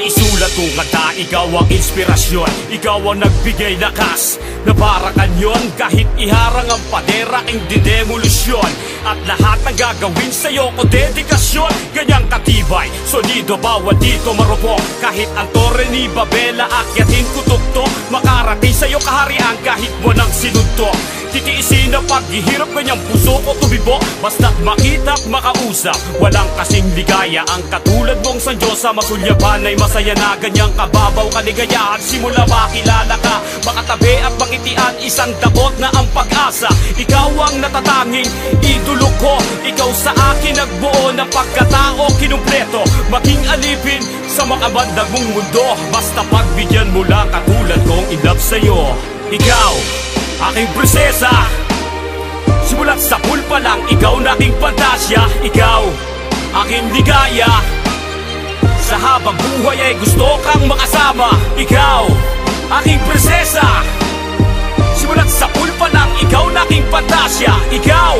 kong kanta Ikaw ang inspirasyon. Ikaw ang nagbigay lakas Na para kanyon. Kahit iharang ang padera King didemolusyon At lahat ng gagawin sa'yo ko dedikasyon. Ganyang katibay Solido bawat dito marupok. Kahit ang tore ni Babela Akyatin ko tukto Makarating sa'yo kaharian Kahit mo nang sinuntok Titiisin ang paghihirap Ganyang puso ko tubibo Basta't makita at makausap. Walang kasing ligaya Ang katulad mong San Diyosa Masulyaban ay masaya na Ganyang kababaw kaligayahan Simula makilala ka Makatabi at makitian Isang dakot na ang pag-asa. Ikaw ang natatanging idolo ko Ikaw sa akin nagbuo ng pagkatao kinumpleto. Maging alipin sa makabandang mong mundo Basta pagbigyan mo lang katulad kong in love sa'yo. Ikaw, aking prinsesa Simulat sa pool pa lang, ikaw na aking pantasya. Ikaw, aking ligaya. Sa habang buhay ay gusto kang makasama. Ikaw, aking prinsesa Simulat sa pool pa lang, ikaw na aking pantasya. Ikaw,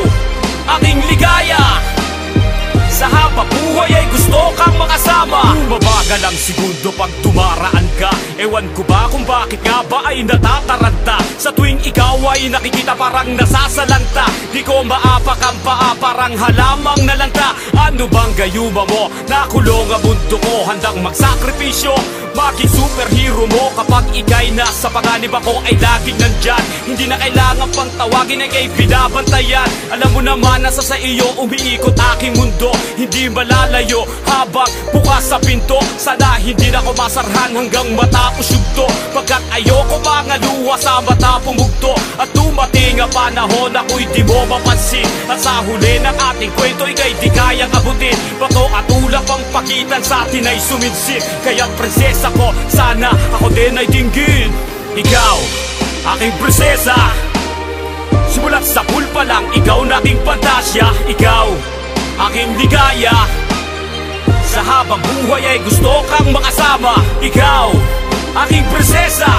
aking ligaya. Sa habang buhay ay gusto kang makasama. Mabagal ang segundo pag dumaraan ka Ewan ko ba kung bakit nga ba ay natataranta? Sa tuwing ikaw ay nakikita parang nasasalanta. Di ko maapak ang paa parang halamang nalanta. Ano bang gayuma mo? Nakulong ang mundo ko Handang magsakripisyo. Maging superhero mo kapag ikay nasa panganib ako ay laging nandyan na kailangan pang tawagin ay kay binabantayan. Alam mo naman nasa sa iyo umiikot aking mundo. Hindi malalayo habang bukas sa pinto. Sana hindi na ako masarhan hanggang matapos yugto. Pagkat ayoko mangaluwa sa matapong bugto At dumating ang panahon ako'y di mo mapansin. At sa huli ng ating kwento ikay di kayang abutin. Bato at ulap ang pagitan sa atin ay suminsin. Kaya prinsesa ko, sana ako din ay dinggin Ikaw, aking prinsesa Simulat sa pool pa lang, ikaw na aking pantasya Ikaw, aking ligaya. Sa habang buhay ay gusto kang makasama. Ikaw, aking prinsesa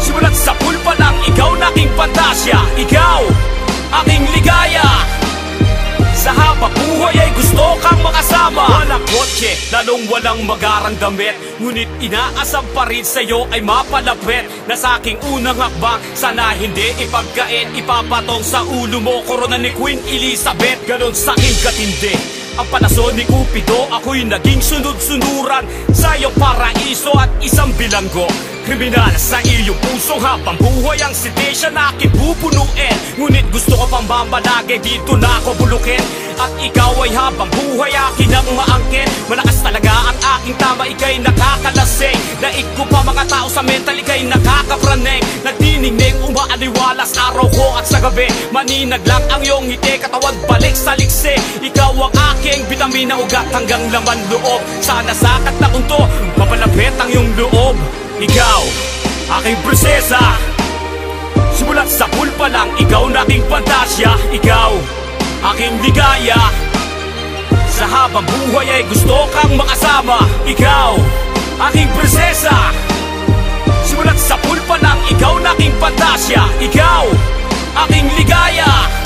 Simulat sa pool pa lang, ikaw na aking pantasya Ikaw, aking ligaya makasama Walang kotse, lalong walang magarang damit Ngunit inaasam pa rin sa'yo ay mapalapit. Na sa aking unang hakbang, sana hindi ipagkait Ipapatong sa ulo mo, korona ni Queen Elizabeth. Ganon sa aking katindi. Ang panason ni Cupido Ako'y naging sunod-sunuran. Sa iyong paraiso at isang bilanggo. Kriminal sa iyong puso habang buhay ang sitisya na aking pupunuin Ngunit gusto ko pang mamalagay dito na ako bulukin. At ikaw ay habang buhay akin umaaliwalas araw ko at sa gabi Maninag lang ang iyong ngiti. Katawan balik sa likse Ikaw ang aking bitamina ugat hanggang laman loob. Sana sakat na kunto mapalapit ang iyong loob. Ikaw, aking prinsesa. Simulat sa pool pa lang, ikaw na aking pantasya. Ikaw, aking ligaya. Sa habang buhay ay gusto kang makasama. Ikaw, pantasya Ikaw, aking ligaya